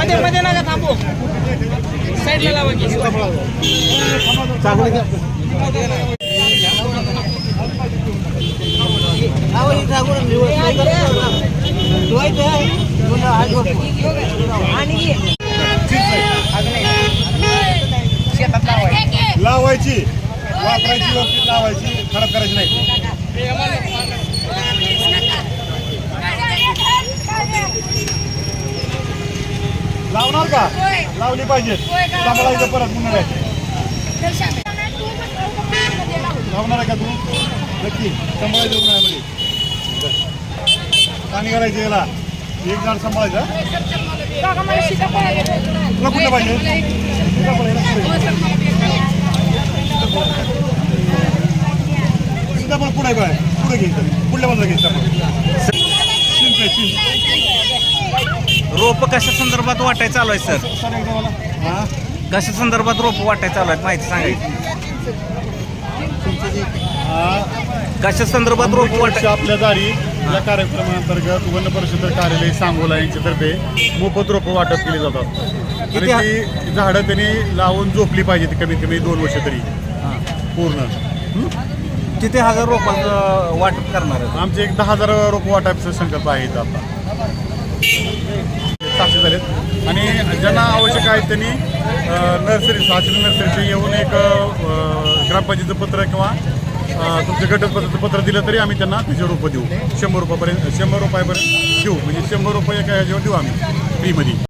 मध्ये मध्ये नका थांबू. साईडला लावा की. शेतात लावायचं. लावायची वापरायची व्यवस्थित लावायची. खराब करायची नाही. लावणार का? लावली पाहिजे. सांभाळायचं परत उन्हाळ्यात लावणार आहे का तू? नक्की. सांभाळायचं उन्हाळ्यामध्ये. पाणी करायचं याला. एक झाड सांभाळायचं तुला कुठलं पाहिजे? सीताफळ पुढे. पुढे घ्यायचं? पुढल्या बाजूला घ्यायचं आहे चिंच रोप कशा संदर्भात वाटाय चालू आहे सर? हां? कशा संदर्भात रोप वाटाय चालू आहेत माहिती सांगायची कशा संदर्भात रोप वाटाय आपल्या दारी या कार्यक्रमांतर्गत वन परिषद कार्यालय सांगोला यांच्यातर्फे मोफत रोपं वाटप केली जातात. आणि ती झाडं त्यांनी लावून झोपली पाहिजे ती कमीत कमी दोन वर्ष तरी. पूर्ण. किती हजार रोपांचं वाटप करणार आमचे एक दहा हजार रोप वाटायचा संकल्प आहे आता. साक्षी झालेत. आणि ज्यांना आवश्यक आहेत त्यांनी नर्सरी साचरी नर्सरीचे येऊन एक ग्रामपंचायतीचं पत्र किंवा तुमचं गटपत्राचं पत्र दिलं तरी आम्ही त्यांना त्याचे रोपं देऊ. शंभर रुपयापर्यंत शंभर रुपयापर्यंत देऊ. म्हणजे शंभर रुपये एका ह्याच्यावर देऊ आम्ही फ्रीमध्ये.